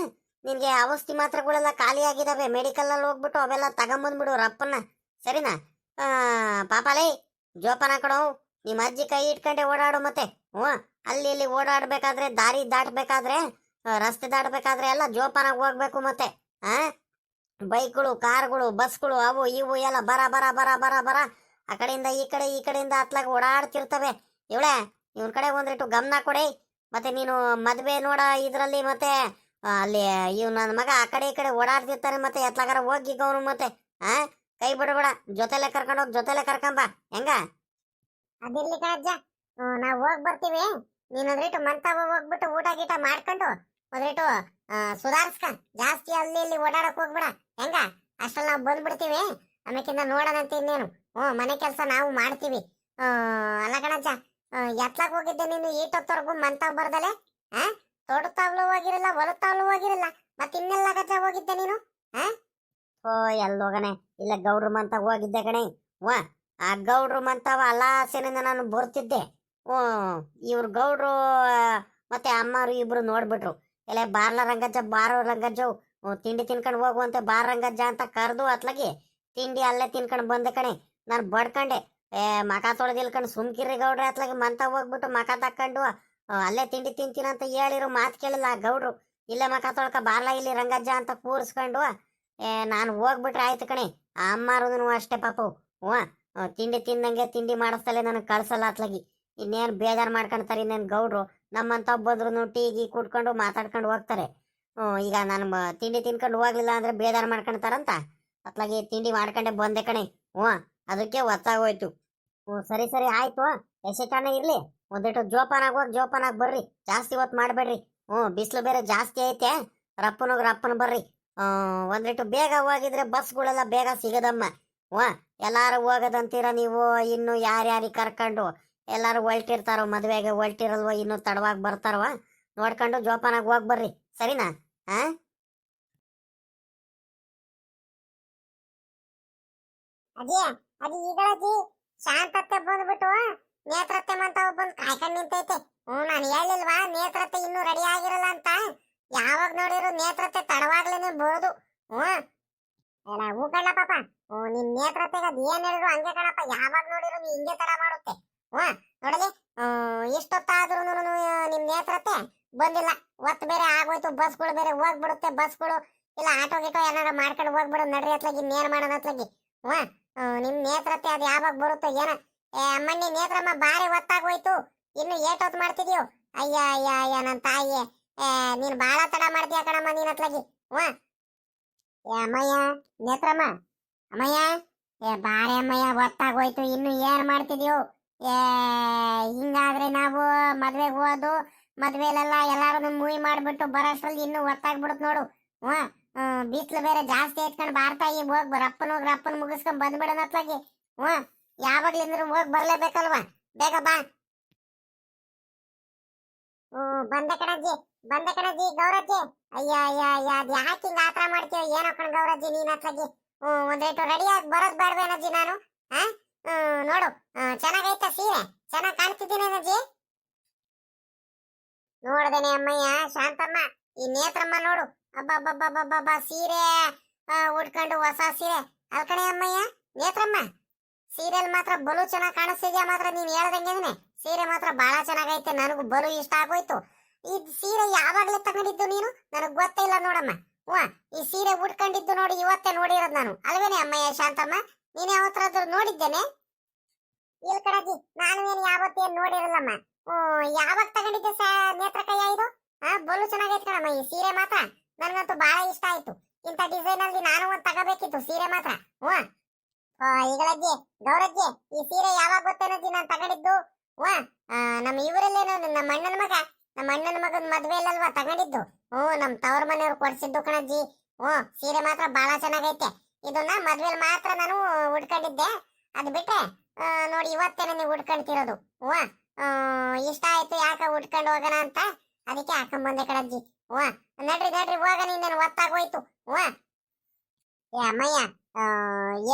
[SPEAKER 2] ನಿನ್ಗೆ ಔಷಧಿ ಮಾತ್ರೆಗಳೆಲ್ಲ ಖಾಲಿ ಆಗಿದಾವೆ ಮೆಡಿಕಲಲ್ಲಿ ಹೋಗ್ಬಿಟ್ಟು ಅವೆಲ್ಲ ತಗೊಂಬಂದ್ಬಿಡು ರಪ್ಪನ್ನ. ಸರಿನಾ? ಪಾಪಾಲೇ, ಜೋಪಾನ ಕೊಡೋ. ನಿಮ್ಮ ಅಜ್ಜಿ ಕೈ ಇಟ್ಕೊಂಡೆ ಓಡಾಡು ಮತ್ತೆ. ಹ್ಞೂ, ಅಲ್ಲಿ ಇಲ್ಲಿ ಓಡಾಡಬೇಕಾದ್ರೆ, ದಾರಿ ದಾಟಬೇಕಾದ್ರೆ ರಸ್ತೆ ದಾಟಬೇಕಾದ್ರೆ ಎಲ್ಲ ಜೋಪಾನಾಗಿ ಹೋಗ್ಬೇಕು ಮತ್ತೆ. ಆ? ಬೈಕ್ಗಳು, ಕಾರ್ಗಳು, ಬಸ್ಗಳು ಅವು ಇವು ಎಲ್ಲ ಬರ ಬರ ಬರ ಬರ ಬರ. ಆ ಕಡೆಯಿಂದ ಈ ಕಡೆ, ಈ ಕಡೆಯಿಂದ ಅತ್ಲಾಗ ಓಡಾಡ್ತಿರ್ತವೆ. ಇವಳೆ, ಇವನ್ ಕಡೆ ಒಂದಿಟ್ಟು ಗಮನ ಕೊಡಿ. ಮತ್ತೆ ನೀನು ಮದುವೆ ನೋಡ, ಇದರಲ್ಲಿ ಮತ್ತೆ ಅಲ್ಲಿ ಇವ್ ನನ್ನ ಮಗ ಆ ಕಡೆ ಈ ಕಡೆ ಓಡಾಡ್ತಿರ್ತಾನೆ ಮತ್ತೆ ಎತ್ಲಾಗಾರ ಹೋಗಿ ಅವನು ಮತ್ತೆ, ಆ? ಕೈ ಬಿಡಬೇಡ ಜೊತೆಲೆ ಕರ್ಕೊಂಡೋಗಿ ಜೊತೆಲೆ ಕರ್ಕೊಂಬ ಹೆಂಗ?
[SPEAKER 1] ಅದಿರ್ಲಿ ಕಣಜ್ಜ. ನಾವು ಹೋಗ್ ಬರ್ತೀವಿ. ನೀನ್ ಒಂದ್ರಿಟ್ಟು ಮಂತಾವ ಹೋಗ್ಬಿಟ್ಟು ಊಟ ಗೀಟ ಮಾಡ್ಕೊಂಡು ಒಂದ್ರಿಟ್ಟು ಸುಧಾರಿಸ್ಕ. ಜಾಸ್ತಿ ಅಲ್ಲಿ ಇಲ್ಲಿ ಓಡಾಡಕ್ ಹೋಗ್ಬೇಡ, ಹೆಂಗ? ಅಷ್ಟ್ರಲ್ಲಿ ನಾವು ಬಂದ್ಬಿಡ್ತೀವಿ. ಆಮೇಕಿಂದ ನೋಡೋಣಂತ ಇನ್ನೇನು. ಹ್ಞೂ ಮನೆ ಕೆಲಸ ನಾವು ಮಾಡ್ತೀವಿ. ಅಲ್ಲ ಕಣಜ್ಜ ಎತ್ಲಾಕ್ ಹೋಗಿದ್ದೆ ನೀನು ಈಟೊತ್ತವರೆಗೂ ಮಂತಾವ್ ಬರ್ದಲೆ, ಆ? ತೋಟತಾವ್ಲು ಹೋಗಿರಲ್ಲ ಹೊಲತಾವ್ಲು ಹೋಗಿರಲ್ಲ ಮತ್ತೆ ಇನ್ನೆಲ್ಲ ಗಜ್ಜ ಹೋಗಿದ್ದೆ ನೀನು?
[SPEAKER 2] ಓ ಎಲ್ಲೋಗನೆ ಇಲ್ಲ ಗೌಡ್ರು ಮಂತ ಹೋಗಿದ್ದೆ ಕಣೆ. ವಾ ಆ ಗೌಡ್ರು ಮಂತವ ಅಲಾಸೆನಿಂದ ನಾನು ಬರ್ತಿದ್ದೆ. ಓ ಇವ್ರು ಗೌಡ್ರು, ಮತ್ತೆ ಅಮ್ಮರು ಇಬ್ರು ನೋಡ್ಬಿಟ್ರು. ಎಲ್ಲ ಬಾರ್ಲ ರಂಗಜ್ಜ ಬಾರೋ ರಂಗಜ್ಜವು ತಿಂಡಿ ತಿನ್ಕೊಂಡು ಹೋಗುವಂತೆ ಬಾರ್ ರಂಗಜ್ಜ ಅಂತ ಕರೆದು ಅತ್ಲಾಗಿ ತಿಂಡಿ ಅಲ್ಲೇ ತಿನ್ಕೊಂಡು ಬಂದೆ ಕಣೆ. ನಾನು ಬಡ್ಕಂಡೆ. ಏ ಮಕ ತೊಳೆದಿಲ್ಕೊಂಡು ಸುಮ್ಕಿರಿ ಗೌಡ್ರೆ, ಅತ್ಲಾಗಿ ಮಂತ ಹೋಗ್ಬಿಟ್ಟು ಮಕ ತಕ್ಕೊಂಡು ಅಲ್ಲೇ ತಿಂಡಿ ತಿಂತೀನಂತ ಹೇಳಿರೋ, ಮಾತು ಕೇಳಿಲ್ಲ ಆ ಗೌಡ್ರು, ಇಲ್ಲೇ ಮಕ ತೊಳ್ಕ ಬಾರ್ಲ ಇಲ್ಲಿ ರಂಗಜ್ಜ ಅಂತ ಕೂರಿಸ್ಕೊಂಡು, ಏ, ನಾನು ಹೋಗ್ಬಿಟ್ರೆ ಆಯ್ತು ಕಣೆ, ಆ ಅಮ್ಮಾರದನು ಅಷ್ಟೇ ಪಾಪು ಹ್ಞೂ ತಿಂಡಿ ತಿಂದಂಗೆ ತಿಂಡಿ ಮಾಡಿಸ್ತಲೇ ನನಗೆ ಕಳ್ಸಲ್ಲ ಅತ್ಲಾಗಿ, ಇನ್ನೇನು ಬೇಜಾರು ಮಾಡ್ಕೊಂತಾರೆ ಇನ್ನೇನು ಗೌಡ್ರು ನಮ್ಮಂತ ಬಂದ್ರು ಟೀ, ಗೀ ಕುಡ್ಕೊಂಡು ಮಾತಾಡ್ಕೊಂಡು ಹೋಗ್ತಾರೆ ಹ್ಞೂ ಈಗ ನಾನು ತಿಂಡಿ ತಿನ್ಕೊಂಡು ಹೋಗ್ಲಿಲ್ಲ ಅಂದ್ರೆ ಬೇಜಾರು ಮಾಡ್ಕೊಂತಾರಂತ ಅತ್ಲಾಗಿ ತಿಂಡಿ ಮಾಡ್ಕೊಂಡೆ ಬಂದೆ ಕಣೆ ಹ್ಞೂ ಅದಕ್ಕೆ ಒತ್ತಾಗೋಯ್ತು ಹ್ಞೂ ಸರಿ ಸರಿ ಆಯಿತು ಎಷ್ಟೇ ಇರ್ಲಿ. ಒಂದಿಟ್ಟು ಜೋಪಾನಾಗ ಹೋಗಿ, ಜೋಪಾನಾಗ ಬರ್ರಿ. ಜಾಸ್ತಿ ಹೊತ್ತು ಮಾಡಬೇಡ್ರಿ. ಹ್ಞೂ, ಬಿಸಿಲು ಬೇರೆ ಜಾಸ್ತಿ ಐತೆ. ರಪ್ಪನಗ ರಪ್ಪನ ಬರ್ರಿ. ಒಂದಿಟ್ಟು ಬೇಗ ಹೋಗಿದ್ರೆ ಬಸ್ಗಳೆಲ್ಲ ಬೇಗ ಸಿಗದಮ್ಮ. ಹ್ಞೂ, ಎಲ್ಲರೂ ಹೋಗೋದಂತೀರ ನೀವು, ಇನ್ನು ಯಾರ್ಯಾರಿಗೆ ಕರ್ಕೊಂಡು? ಎಲ್ಲರೂ ಹೊಲ್ಟಿರ್ತಾರೋ, ಮದುವೆಗೆ ಹೊಲ್ಟಿರಲ್ವ, ಇನ್ನು ತಡವಾಗಿ ಬರ್ತಾರವ ನೋಡ್ಕೊಂಡು ಜೋಪಾನಾಗಿ ಹೋಗಿ ಬರ್ರಿ. ಸರಿನಾ? ಹಾ?
[SPEAKER 1] ಅಜ್ಜಿ ಅದು ಈಗಳಜ್ಜಿ ಶಾಂತತೆ ಬಂದ್ಬಿಟ್ಟು ನೇತ್ರತ್ತೆ ಮಂತ ಬಂದು ಕಾಯ್ಕೊಂಡ್ ನಿಂತೈತೆ. ಹ್ಞೂ ನಾನು ಹೇಳಿಲ್ವಾ, ನೇತ್ರತ್ತೆ ಇನ್ನೂ ರೆಡಿ ಆಗಿರಲ್ಲ ಅಂತ? ಯಾವಾಗ ನೋಡಿದ್ರು ನೇತ್ರತ್ತೆ ತಡವಾಗ್ಲೇನೆ ಬೋದು ಹ್ಞೂ ಹೂ ಕಣ್ಣ ಪಾಪ. ಹ್ಞೂ ನಿನ್ ನೇತ್ರತ್ತೆಗೆ ಅದು ಏನು ಹೇಳಿದ್ರು ಹಂಗೆ ಕಣಪ್ಪ. ಯಾವಾಗ ನೋಡಿದ್ರು ನೀ ಹಿಂಗೆ ತಡ ಮಾಡುತ್ತೆ. ಹ್ಞೂ ನೋಡಲಿ. ಇಷ್ಟೊತ್ತಾದ್ರೂ ನಿಮ್ ನೇತ್ರತ್ತೆ ಬಂದಿಲ್ಲ. ಒತ್ತು ಬೇರೆ ಆಗೋಯ್ತು, ಬಸ್ಗಳು ಬೇರೆ ಹೋಗ್ಬಿಡುತ್ತೆ, ಬಸ್ಗಳು. ಇಲ್ಲ, ಆಟೋ ಗಿಟೋ ಏನಾರ ಮಾಡ್ಕೊಂಡು ಹೋಗ್ಬಿಡು, ನಡ್ರಿ ಅತ್ಲಾಗಿ, ಇನ್ನೇನು ಮಾಡೋಣ ಅತ್ಲಾಗಿ. ಹ್ಞೂ ನಿಮ್ಮ ನಿಮ್ ನೇತ್ರತೆ ಅದು ಯಾವಾಗ ಬರುತ್ತೋ, ಏನ? ಏ ನೇತ್ರಮ್ಮ ಬಾರಿ ಹೊತ್ತಾಗೋಯ್ತು. ಇನ್ನು ಏಟೊತ್ತು ಮಾಡ್ತಿದ್ಯೋ? ಅಯ್ಯ ಅಯ್ಯ ಅಯ್ಯ ನನ್ನ ತಾಯಿ ಏ, ನೀನ್ ಬಾಳ ತಡ ಮಾಡ್ತೀಯ ಕಣಮ್ಮ, ನೀನ್ ಅತ್ಲಾಗಿ. ಹ್ಞೂ. ಏ, ಅಮ್ಮಯ್ಯ, ನೇತ್ರಮ್ಮ. ಅಮ್ಮಯ್ಯ, ಏ, ಬಾರಿ ಅಮ್ಮಯ್ಯ, ಹೊತ್ತಾಗೋಯ್ತು. ಇನ್ನು ಏನ್ ಮಾಡ್ತಿದ್ಯೋ? ಏ, ಹಿಂಗಾದ್ರೆ ನಾವು ಮದ್ವೆಗೆ ಹೋದು, ಮದ್ವೆಲೆಲ್ಲ ಎಲ್ಲಾರು ಮೂವಿ ಮಾಡ್ಬಿಟ್ಟು ಬರೋಷ್ಟ್ರಲ್ಲಿ ಇನ್ನು ಹೊತ್ತಾಗ್ಬಿಡುತ್ತೆ ನೋಡು. ಹ್ಞೂ. ಬಿಸಿಲು ಬೇರೆ ಜಾಸ್ತಿ ಐತ್ಕೊಂಡು ಬಾರ್ತಾಯಿ ಹೋಗಿ ಹೋಗ್ ರಪ್ಪನ ಹೋಗಿ ರಪ್ಪನ ಮುಗಿಸ್ಕೊಂಡ್ ಬಂದ್ಬಿಡೋಣ ಅತ್ಲಾಗಿ. ಹ್ಞೂ. ಯಾವಾಗ್ಲಿಂದ್ರು ಹೋಗಿ ಬರ್ಲೇಬೇಕಲ್ವಾ? ಬೇಗ ಬಾ. ಬಂದೆ ಕಣಜ್ಜಿ, ಬಂದ ಕಣಜ್ಜಿ, ಗೌರಜ್ಜಿ. ಅಯ್ಯ ಅಯ್ಯ ಅಯ್ಯ, ಅದ್ ಯಾಕೆ ಹಿಂಗ ಆತರ ಮಾಡ್ತೀಯ ಏನೋ ಕಣ ಗೌರಜ್ಜಿ, ನೀನ್ ಅತ್ಲಾಗಿ. ಹ್ಮ್ ಒಂದೇಟು ರೆಡಿ ಆಗಿ ಬರೋದ್ ಬೇಡವೇನಜ್ಜಿ ನಾನು, ಹಾ? ನೋಡು ಚೆನ್ನಾಗೈತ ಸೀರೆ, ಚೆನ್ನಾಗ್ ಕಾಣ್ತಿದ್ದೀನೇನಜ್ಜಿ ನೋಡ್ದೇನೆ ಅಮ್ಮಯ್ಯ, ಶಾಂತಮ್ಮ, ಈ ನೇತ್ರಮ್ಮ ನೋಡು ಅಬ್ಬಬ್ಬಬ್ಬಬ್ಬಬ್ಬ ಸೀರೆ ಉಟ್ಕೊಂಡು ಹೊಸ ಸೀರೆ. ಅಲ್ಕಣೆ ಅಮ್ಮಯ್ಯ, ನೇತ್ರಮ್ಮ? ಸೀರೆಲ್ ಮಾತ್ರ ಬಲು ಚೆನ್ನಾಗಿ ಕಾಣಿಸ್ತಿದ್ಯಾ ಮಾತ್ರ ನೀನ್ ಹೇಳ್ದಂಗೆನೆ? ಸೀರೆ ಮಾತ್ರ ಬಹಳ ಚೆನ್ನಾಗೈತೆ, ನನಗೂ ಬಲು ಇಷ್ಟ ಆಗೋಯ್ತು. ಈ ಸೀರೆ ಯಾವಾಗಲೇ ತಗೊಂಡಿದ್ದು ನೀನು? ನನಗ್ ಗೊತ್ತೇ ಇಲ್ಲ ನೋಡಮ್ಮ. ಹ್ಞೂ ಈ ಸೀರೆ ಉಟ್ಕೊಂಡಿದ್ದು ನೋಡಿ ಇವತ್ತೇ ನೋಡಿರೋದು ನಾನು. ಅಲ್ವೇನೆ ಅಮ್ಮಯ್ಯ, ಶಾಂತಮ್ಮ? ನೀನ್ ಯಾವತ್ತಾದ್ರೂ ನೋಡಿದ್ದೇನೆ? ಇಲ್ಲ ಕಣಜಿ, ನಾನು ಏನು ಯಾವತ್ತೇನ್ ನೋಡಿರಲ್ಲಮ್ಮ. ಯಾವಾಗ ತಗೊಂಡಿದ್ದೆ ಸಾ, ನೇತ್ರಕಯ್ಯ ಇದು? ಹಾ, ಬಲು ಚೆನ್ನಾಗೈತೆ ಕಣಮ್ಮ, ಈ ಸೀರೆ ಮಾತ್ರ. ನನಗಂತೂ ಬಹಳ ಇಷ್ಟ ಆಯ್ತು. ಇಂಥ ಡಿಸೈನ್ ಅಲ್ಲಿ ನಾನು ಒಂದ್ ತಗೋಬೇಕಿತ್ತು, ಸೀರೆ ಮಾತ್ರ. ಹ್ಞೂ ಈಗಳಜ್ಜಿ ಗೌರಜ್ಜಿ ಈ ಸೀರೆ ಯಾವಾಗ ಗೊತ್ತೇನಜ್ಜಿ ನಾನು ತಗೊಂಡಿದ್ದು? ವಾ ನಮ್ಮ ಇವರಲ್ಲೇನೋ, ನಮ್ಮ ಅಣ್ಣನ ಮಗ, ನಮ್ಮ ಅಣ್ಣನ ಮಗನ ಮದ್ವೆ ಇಲ್ಲಲ್ವಾ ತಗೊಂಡಿದ್ದು? ಓ ನಮ್ಮ ತವ್ರ ಮನೆಯವ್ರು ಕೊಡ್ಸಿದ್ದು ಕಣಜ್ಜಿ. ಓ ಸೀರೆ ಮಾತ್ರ ಬಹಳ ಚೆನ್ನಾಗೈತೆ. ಇದನ್ನ ಮದ್ವೆಲಿ ಮಾತ್ರ ನಾನು ಉಟ್ಕೊಂಡಿದ್ದೆ. ಅದ್ ಬಿಟ್ರೆ ನೋಡಿ ಇವತ್ತೇನೆ ನೀವು ಉಟ್ಕೊಂತಿರೋದು ಹ್ಞೂ ಇಷ್ಟ ಆಯ್ತು ಯಾಕೆ ಉಟ್ಕೊಂಡು ಹೋಗೋಣ ಅಂತ? ಅದಕ್ಕೆ ಹಾಕೊಂಬಂದೆ ಕಣಜ್ಜಿ. ಹ್ಞೂ ನಡ್ರಿ ನಡ್ರಿ ಹೋಗ ನೀನು ಒತ್ತಾಗೋಯ್ತು ಹ್ಞೂ ಅಮ್ಮಯ್ಯ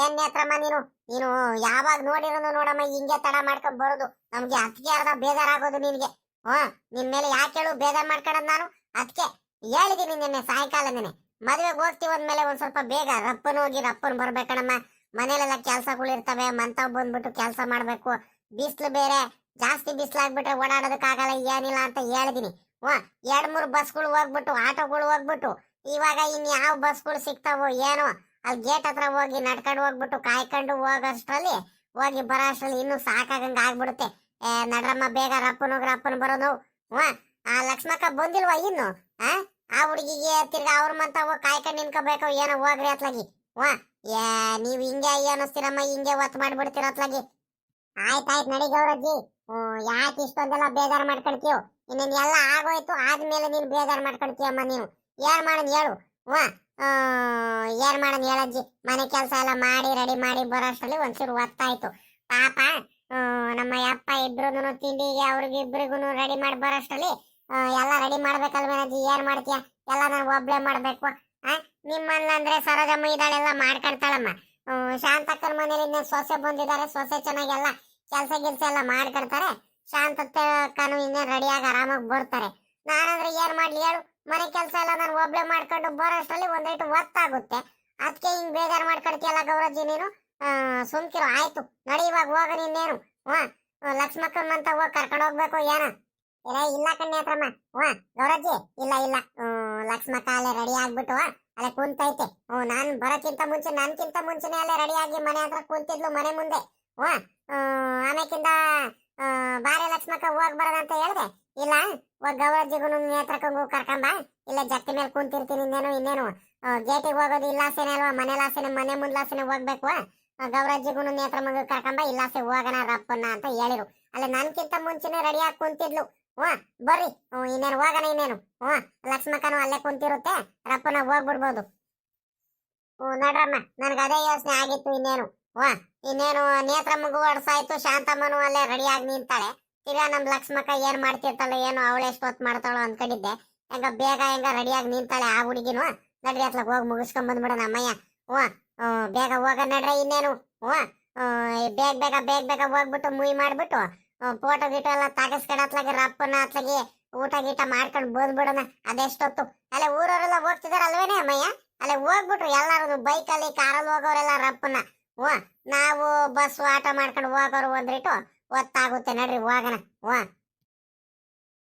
[SPEAKER 1] ಏನ್ ನೇತ್ರಮ್ಮ ನೀನು? ನೀನು ಯಾವಾಗ ನೋಡಿರೋನು ನೋಡಮ್ಮ, ಹಿಂಗೆ ತಡ ಮಾಡ್ಕೊಂಡ್ ಬರೋದು. ನಮ್ಗೆ ಅದಕ್ಕೆ ಅರ್ಧ ಬೇಜಾರಾಗೋದು ನಿನ್ಗೆ. ಹಾ ನಿನ್ ಮೇಲೆ ಯಾಕೆ ಹೇಳು ಬೇಜಾರ್ ಮಾಡ್ಕೊಳದ್ ನಾನು? ಅದಕ್ಕೆ ಹೇಳಿದೀನಿ ನಿನ್ನೆ ಸಾಯಂಕಾಲನೇ ಮದ್ವೆಗೆ ಹೋಗ್ತೀವಿ ಅಂದ್ಮೇಲೆ ಒಂದ್ ಸ್ವಲ್ಪ ಬೇಗ ರಪ್ಪನ್ ಹೋಗಿ ರಪ್ಪನ್ ಬರ್ಬೇಕಣಮ್ಮ. ಮನೇಲೆಲ್ಲ ಕೆಲ್ಸಗಳು ಇರ್ತವೆ, ಮಂತಾವ್ ಬಂದ್ಬಿಟ್ಟು ಕೆಲಸ ಮಾಡ್ಬೇಕು. ಬಿಸ್ಲು ಬೇರೆ, ಜಾಸ್ತಿ ಬಿಸ್ಲಾಗ್ಬಿಟ್ರೆ ಓಡಾಡೋದಕ್ಕಾಗಲ್ಲ, ಏನಿಲ್ಲ ಅಂತ ಹೇಳಿದೀನಿ. ಹಾ ಎರಡ್ ಮೂರು ಬಸ್ಗಳು ಹೋಗ್ಬಿಟ್ಟು, ಆಟೋಗಳು ಹೋಗ್ಬಿಟ್ಟು, ಇವಾಗ ಇನ್ ಯಾವ ಬಸ್ಗಳು ಸಿಗ್ತಾವೋ ಏನೋ ಅಲ್ಲಿ ಗೇಟ್ ಹತ್ರ ಹೋಗಿ ನಡ್ಕೊಂಡು ಹೋಗ್ಬಿಟ್ಟು ಕಾಯ್ಕೊಂಡು ಹೋಗೋಷ್ಟ್ರಲ್ಲಿ ಹೋಗಿ ಬರೋ ಅಷ್ಟರಲ್ಲಿ ಇನ್ನು ಸಾಕಾಗಂಗ ಆಗ್ಬಿಡುತ್ತೆ. ಏ, ನಡ್ರಮ್ಮ, ಬೇಗ ರಪ್ಪನ ಹೋಗ್ರ ಅಪ್ಪನ ಬರೋದು ಹ್ಞೂ ಆ ಲಕ್ಷ್ಮಕ್ಕ ಬಂದಿಲ್ವಾ ಇನ್ನು? ಆ ಆ ಹುಡುಗಿಗೆ ತಿರ್ಗಾ ಅವ್ರ ಮಂತ ಹೋಗಿ ಕಾಯ್ಕೊಂಡು ನಿನ್ಕೋಬೇಕು ಏನೋ ಹೋಗ್ರಿ ಅತ್ಲಾಗಿ. ಹ್ಞೂ ಏ, ನೀವ್ ಹಿಂಗೆ ಅನ್ನಿಸ್ತೀರಮ್ಮ, ಹಿಂಗೆ ಒತ್ತು ಮಾಡ್ಬಿಡ್ತೀರ ಅತ್ಲಾಗಿ. ಆಯ್ತಾಯ್ತು ನಡಿ ಗೌರಜ್ಜಿ. ಹ್ಮ್ ಯಾಕೆ ಇಷ್ಟೊಂದೆಲ್ಲ ಬೇಜಾರು ಮಾಡ್ಕೊಳ್ತೀವ್ ಇನ್ನೇನು ಎಲ್ಲ ಆಗೋಯ್ತು, ಆದ್ಮೇಲೆ ನೀನು ಬೇಜಾರ್ ಮಾಡ್ಕೊಳ್ತೀಯಮ್ಮ ನೀನು. ಏನು ಮಾಡೋಣ ಹೇಳು. ಆ, ಏನ್ ಮಾಡೋದು ಹೇಳಜ್ಜಿ? ಮನೆ ಕೆಲಸ ಎಲ್ಲ ಮಾಡಿ ರೆಡಿ ಮಾಡಿ ಬರೋಷ್ಟರಲ್ಲಿ ಒಂಚೂರು ಒತ್ತಾಯ್ತು ಪಾಪ ನಮ್ಮ ಅಪ್ಪ ಇಬ್ರು ತಿಂಡಿಗೆ ಅವ್ರಿಗೆ ಇಬ್ರಿಗೂ ರೆಡಿ ಮಾಡಿ ಬರೋಷ್ಟರಲ್ಲಿ ಎಲ್ಲ ರೆಡಿ ಮಾಡ್ಬೇಕಲ್ವೇನಜ್ಜಿ? ಏನ್ ಮಾಡ್ತೀಯ? ಎಲ್ಲ ನಾನು ಒಬ್ಳೆ ಮಾಡ್ಬೇಕು ಆ? ಅಂದ್ರೆ ಸರೋಜಮ್ಮ ಇದ್ದಾಳೆಲ್ಲ ಮಾಡ್ಕೊಳ್ತಾಳಮ್ಮ ಶಾಂತಕ್ಕನ ಮನೇಲಿ ಮನೇಲಿಂದ ಸೊಸೆ ಬಂದಿದ್ದಾರೆ ಸೊಸೆ ಚೆನ್ನಾಗೆಲ್ಲ ಕೆಲಸ ಗಿಲ್ಸ ಎಲ್ಲ ಮಾಡ್ಕೊಡ್ತಾರೆ. ಶಾಂತಕ್ಕನು ಇನ್ನೇನು ರೆಡಿಯಾಗಿ ಆರಾಮಾಗಿ ಬರ್ತಾರೆ. ನಾನಂದ್ರೆ ಏನ್ ಮಾಡ್ಲಿ ಹೇಳು? ಮನೆ ಕೆಲಸ ಎಲ್ಲ ನಾನು ಒಬ್ಳೆ ಮಾಡ್ಕೊಂಡು ಬರೋಷ್ಟರಲ್ಲಿ ಒಂದೈಟು ಒತ್ತಾಗುತ್ತೆ ಅದಕ್ಕೆ ಹಿಂಗ್ ಬೇಜಾರು ಮಾಡ್ಕೊಡ್ತೀಯಲ್ಲ ಗೌರಜ್ಜಿ ನೀನು? ಸುಮ್ಕಿರು, ಆಯ್ತು. ನಡಿ ಇವಾಗ, ಹೋಗ ನೀನೇನು? ಹಾ ಲಕ್ಷ್ಮಕ್ಕಮ್ಮ ಅಂತ ಹೋಗಿ ಕರ್ಕೊಂಡು ಹೋಗ್ಬೇಕು ಏನ? ಇಲ್ಲ ಇಲ್ಲ ಕಣ್ಣೆ ಹತ್ರಮ್ಮ. ಹಾ ಗೌರಜ್ಜಿ ಇಲ್ಲ ಇಲ್ಲ. ಲಕ್ಷ್ಮಕ್ಕ ಅಲ್ಲೇ ರೆಡಿ ಆಗ್ಬಿಟ್ಟು ಅಲ್ಲೇ ಕುಂತೈತೆ. ಹ್ಞೂ, ನಾನು ಬರೋಕ್ಕಿಂತ ಮುಂಚೆ, ನನ್ಕಿಂತ ಮುಂಚೆನೆ ಅಲ್ಲೇ ರೆಡಿ ಆಗಿ ಮನೆ ಹತ್ರ ಕುಂತಿದ್ಲು ಮನೆ ಮುಂದೆ. ಹ್ಞೂ, ಆಮೇಕಿಂದ ಬಾರೆ ಲಕ್ಷ್ಮಕ್ಕ ಹೋಗ್ ಬರೋದಂತ ಹೇಳಿದೆ. ಇಲ್ಲ ಹೋಗ್ ಜಿಗುನು ನೇತ್ರಕ್ಕಂಗೂ ಕರ್ಕೊಂಬ ಇಲ್ಲ ಜಟ್ಟಿ ಮೇಲೆ ಕುಂತಿರ್ತೀನಿ ಇನ್ನೇನು ಇನ್ನೇನು. ಗೇಟಿಗೆ ಹೋಗೋದು ಇಲ್ಲಾಸೆನೆ ಅಲ್ವಾ? ಮನೆ ಲಾಸೆನೆ, ಮನೆ ಮುಂದ್ಲಾಸೆನೆ ಹೋಗ್ಬೇಕು. ಗೌರಜ್ಜಿಗೂ ನೇತ್ರ ಮಗ ಕರ್ಕೊಂಬ ಇಲ್ಲಾಸೆ ಹೋಗೋಣ ರಪ್ಪನ್ನ ಅಂತ ಹೇಳಿರು. ಅಲ್ಲ ನನ್ಕಿಂತ ಮುಂಚೆನೆ ರೆಡಿಯಾಗಿ ಕುಂತಿದ್ಲು. ಹ್ಞೂ ಬರ್ರಿ. ಇನ್ನೇನು ಹೋಗೋಣ ಇನ್ನೇನು. ಹ್ಞೂ ಲಕ್ಷ್ಮಕ್ಕನು ಅಲ್ಲೇ ಕುಂತಿರುತ್ತೆ. ರಪ್ಪನ ಹೋಗ್ಬಿಡ್ಬೋದು. ಹ್ಞೂ ನಡ್ರಮ್ಮ, ನನಗೆ ಅದೇ ಯೋಚನೆ ಆಗಿತ್ತು ಇನ್ನೇನು. ಹ್ಞೂ ಇನ್ನೇನು, ನೇತ್ರಮ್ಮಗೂ ಹೊಡ್ಸಾಯ್ತು ಶಾಂತಮ್ಮನು ಅಲ್ಲೇ ರೆಡಿಯಾಗಿ ನಿಂತಾಳೆ. ತಿರ್ಗಾ ನಮ್ ಲಕ್ಷ್ಮಕ್ಕ ಏನ್ ಮಾಡ್ತಿರ್ತಾಳೆ ಏನು ಅವಳು ಹೊತ್ತು ಮಾಡ್ತಾಳೋ ಅನ್ಕೊಂಡಿದ್ದೆ. ಹೆಂಗ ಬೇಗ ಹೆಂಗ ರೆಡಿಯಾಗಿ ನಿಂತಾಳೆ ಆ ಹುಡುಗಿನು. ನಡ್ರಿ ಅತ್ಲಾಗ ಹೋಗಿ ಮುಗಿಸ್ಕೊಂಡ್ ಬಂದ್ಬಿಡೋಣ ಅಮ್ಮಯ್ಯ. ಹ್ಞೂ ಬೇಗ ಹೋಗ ನಡ್ರಿ ಇನ್ನೇನು. ಹ್ಞೂ ಬೇಗ ಬೇಗ ಬೇಗ ಬೇಗ ಹೋಗ್ಬಿಟ್ಟು ಮುಯ್ ಮಾಡ್ಬಿಟ್ಟು ಫೋಟೋ ಗೀಟೋ ಎಲ್ಲ ತೆಗೆಸ್ಕೊಡತ್ಲಾಗೆ ರಪ್ಪನ ಅತ್ಲಾಗೆ ಊಟ ಗೀಟ ಮಾಡ್ಕೊಂಡು ಬಂದ್ಬಿಡೋಣ. ಅದೆಷ್ಟೊತ್ತು? ಅಲ್ಲೇ ಊರವರೆಲ್ಲ ಹೋಗ್ತಿದಾರ ಅಲ್ವೇನೆ ಅಮ್ಮಯ್ಯ? ಅಲ್ಲೇ ಹೋಗ್ಬಿಟ್ರು ಎಲ್ಲರೂ ಬೈಕಲ್ಲಿ ಕಾರಲ್ಲಿ ಹೋಗೋರೆಲ್ಲ ರಪ್ಪನ ಹ್ಞೂ, ನಾವು ಬಸ್ ಆಟೋ ಮಾಡ್ಕೊಂಡು ಹೋಗೋರು ಒಂದ್ರಿಟ್ಟು ಒತ್ತಾಗುತ್ತೆ ನಡ್ರಿ ಹೋಗೋಣ ಹ್ಞೂ